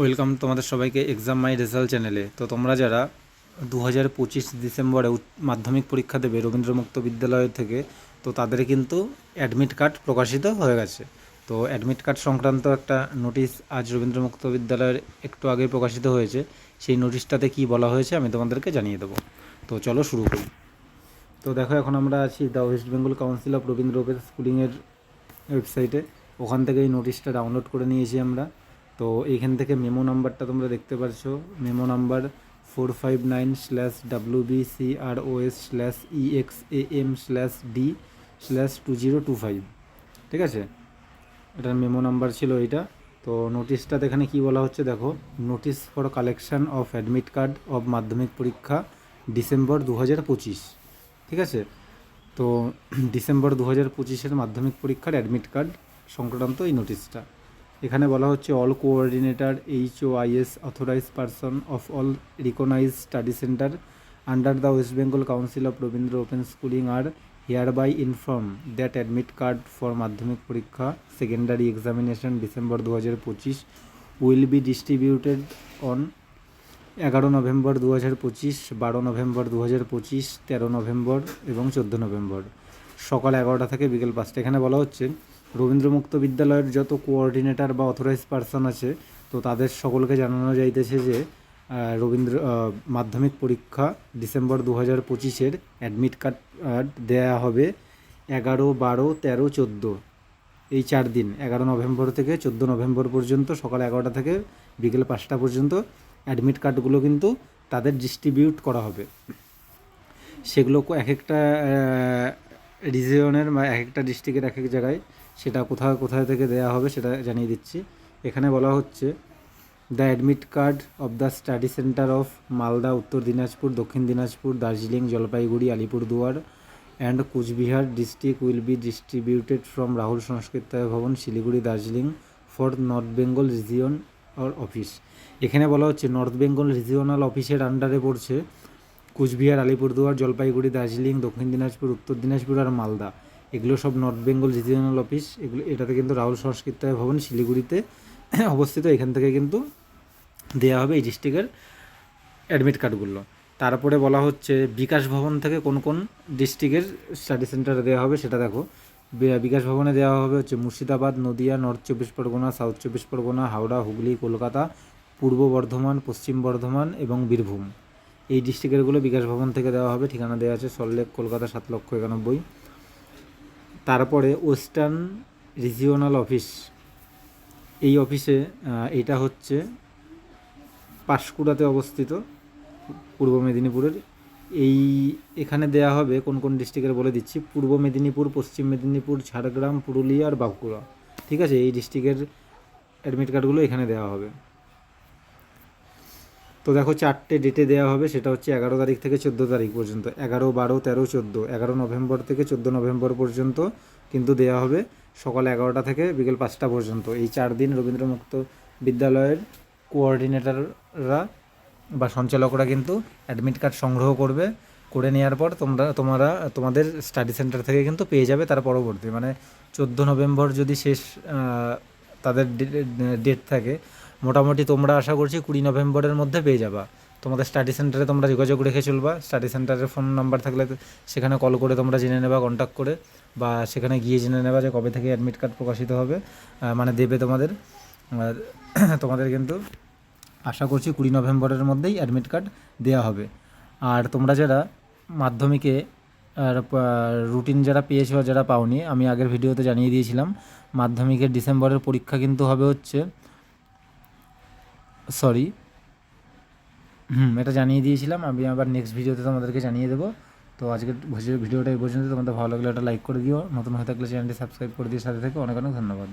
Welcome তোমাদের সবাইকে exam মাই result চ্যানেলে তো তোমরা যারা দু হাজার পঁচিশ ডিসেম্বরে মাধ্যমিক পরীক্ষা দেবে রবীন্দ্র মুক্ত বিদ্যালয় থেকে, তো তাদের কিন্তু অ্যাডমিট কার্ড প্রকাশিত হয়ে গেছে। তো অ্যাডমিট কার্ড সংক্রান্ত একটা নোটিশ আজ রবীন্দ্র মুক্ত বিদ্যালয়ের একটু আগে প্রকাশিত হয়েছে। সেই নোটিশটাতে কি বলা হয়েছে আমি তোমাদেরকে জানিয়ে দেবো। তো চলো শুরু করি। তো দেখো, এখন আমরা আছি the West Bengal council of Rabindra স্কুলিংয়ের ওয়েবসাইটে ওখান থেকে এই নোটিশটা ডাউনলোড করে নিয়েছি আমরা। তো এইখান থেকে মেমো নাম্বারটা তোমরা দেখতে পারছ। Memo number four five nine slash W B C R O S slash E X A M slash D slash two zero two five ঠিক আছে? এটার মেমো নাম্বার ছিল এইটা। তো নোটিশটাতে এখানে কি বলা হচ্ছে দেখো notice for collection of admit card of Madhyamik পরীক্ষা ডিসেম্বর দু হাজার পঁচিশ। ঠিক আছে? তো ডিসেম্বর দু হাজার পঁচিশের মাধ্যমিক পরীক্ষার অ্যাডমিট কার্ড সংক্রান্ত এই নোটিশটা এখানে বলা হচ্ছে all coordinator H O IS authorise person of all recognise study centre under the West Bengal council of Rabindra open schooling are hereby inform that admit card for Madhyamik পরীক্ষা secondary examination December দু হাজার পঁচিশ will be distributed on এগারো November দু হাজার পঁচিশ বারো November দু হাজার পঁচিশ তেরো নভেম্বর এবং চোদ্দ নভেম্বর। সকাল এগারোটা থেকে বিকেল পাঁচটা। এখানে বলা হচ্ছে রবীন্দ্রমুক্ত বিদ্যালয়ের যত কোঅর্ডিনেটর বা অথরাইজ পার্সন আছে, তো তাদের সকলকে জানানো যাইতেছে যে রবীন্দ্র মাধ্যমিক পরীক্ষা ডিসেম্বর দু হাজার পঁচিশের অ্যাডমিট কার্ড দেয়া হবে এগারো, বারো, তেরো, চোদ্দ। এই চার দিন, এগারো নভেম্বর থেকে চোদ্দ নভেম্বর পর্যন্ত সকাল এগারোটা থেকে বিকেল পাঁচটা পর্যন্ত অ্যাডমিট কার্ডগুলো কিন্তু তাদের ডিস্ট্রিবিউট করা হবে। সেগুলো এক একটা রিজিয়নের বা এক একটা ডিস্ট্রিক্টের এক এক জায়গায় সেটা কোথায় কোথায় থেকে দেওয়া হবে সেটা জানিয়ে দিচ্ছি। এখানে বলা হচ্ছে the admit card of the study centre of Malda Uttar Dinajpur, Dakshin Dinajpur, Darjeeling, Jalpaiguri, Alipurduar and Coochbehar district will be distributed from Rahul Sankrityayan Bhavan Siliguri, Darjeeling for north Bengal region or office এখানে বলা হচ্ছে north Bengal regional অফিসের আন্ডারে পড়ছে কুচবিহার, আলিপুরদুয়ার, জলপাইগুড়ি, দার্জিলিং, দক্ষিণ দিনাজপুর, উত্তর দিনাজপুর আর মালদা। এগুলো সব নর্থ বেঙ্গল রিজিওনাল অফিস এগুলো, এটাতে কিন্তু রাহুল সংস্কৃতায় ভবন শিলিগুড়িতে অবস্থিত। এখান থেকে কিন্তু দেওয়া হবে এই ডিস্ট্রিক্টের অ্যাডমিট কার্ডগুলো তারপরে বলা হচ্ছে, বিকাশ ভবন থেকে কোন কোন ডিস্ট্রিক্টের স্টাডি সেন্টারে দেওয়া হবে সেটা দেখো। বিকাশ ভবনে দেওয়া হবে হচ্ছে মুর্শিদাবাদ, নদিয়া নর্থ চব্বিশ পরগনা সাউথ চব্বিশ পরগনা, হাওড়া, হুগলি, কলকাতা, পূর্ব বর্ধমান, পশ্চিম বর্ধমান এবং বীরভূম। এই ডিস্ট্রিক্টেরগুলো বিকাশ ভবন থেকে দেওয়া হবে। ঠিকানা দেওয়া আছে সল্টলেক কলকাতা, সাত লক্ষ একানব্বই। তারপরে ওয়েস্টার্ন রিজিওনাল অফিস। এই অফিসে এটা হচ্ছে পাঁশকুড়াতে অবস্থিত, পূর্ব মেদিনীপুরের। এই, এখানে দেয়া হবে, কোন কোন ডিস্ট্রিক্টের বলে দিচ্ছি, পূর্ব মেদিনীপুর, পশ্চিম মেদিনীপুর, ঝাড়গ্রাম, পুরুলিয়া আর বাঁকুড়া। ঠিক আছে? এই ডিস্ট্রিক্টের অ্যাডমিট কার্ডগুলো এখানে দেওয়া হবে। তো দেখো চারটে ডেটে দেওয়া হবে, সেটা হচ্ছে এগারো তারিখ থেকে চোদ্দ তারিখ পর্যন্ত। এগারো, বারো, তেরো, চোদ্দ, এগারো নভেম্বর থেকে চোদ্দ নভেম্বর পর্যন্ত কিন্তু দেওয়া হবে সকাল এগারোটা থেকে বিকেল পাঁচটা পর্যন্ত। এই চার দিন রবীন্দ্রমুক্ত বিদ্যালয়ের কোঅর্ডিনেটররা বা সঞ্চালকরা কিন্তু অ্যাডমিট কার্ড সংগ্রহ করবে, করে নেওয়ার পর তোমরা তোমরা, তোমাদের স্টাডি সেন্টার থেকে কিন্তু পেয়ে যাবে তার পরবর্তী। মানে চোদ্দ নভেম্বর যদি শেষ তাদের ডেট থাকে মোটামুটি তোমরা আশা করছি কুড়ি নভেম্বরের মধ্যে পেয়ে যাবা। তোমাদের স্টাডি সেন্টারে তোমরা যোগাযোগ রেখে চলবা। স্টাডি সেন্টারের ফোন নাম্বার থাকলে সেখানে কল করে তোমরা জেনে নেবা কন্ট্যাক্ট করে বা সেখানে গিয়ে জেনে নেবা যে কবে থেকে অ্যাডমিট কার্ড প্রকাশিত হবে। মানে দেবে তোমাদের। তোমাদের কিন্তু আশা করছি কুড়ি নভেম্বরের মধ্যেই অ্যাডমিট কার্ড দেওয়া হবে। আর তোমরা যারা মাধ্যমিকে রুটিন যারা পেয়েছ যারা পাওনি, আমি আগের ভিডিওতে জানিয়ে দিয়েছিলাম, মাধ্যমিকের ডিসেম্বরের পরীক্ষা কিন্তু হবে হচ্ছে সরি। হুম, এটা জানিয়ে দিয়েছিলাম। আমি আবার নেক্সট ভিডিওতে তোমাদেরকে জানিয়ে দেবো। তো আজকের ভিডিওটা এই পর্যন্ত তোমাদের ভালো লাগলে একটা লাইক করে দিও। নতুন হয়ে থাকলে চ্যানেলটি সাবস্ক্রাইব করে দিয়ে সাথে থেকে অনেক অনেক ধন্যবাদ।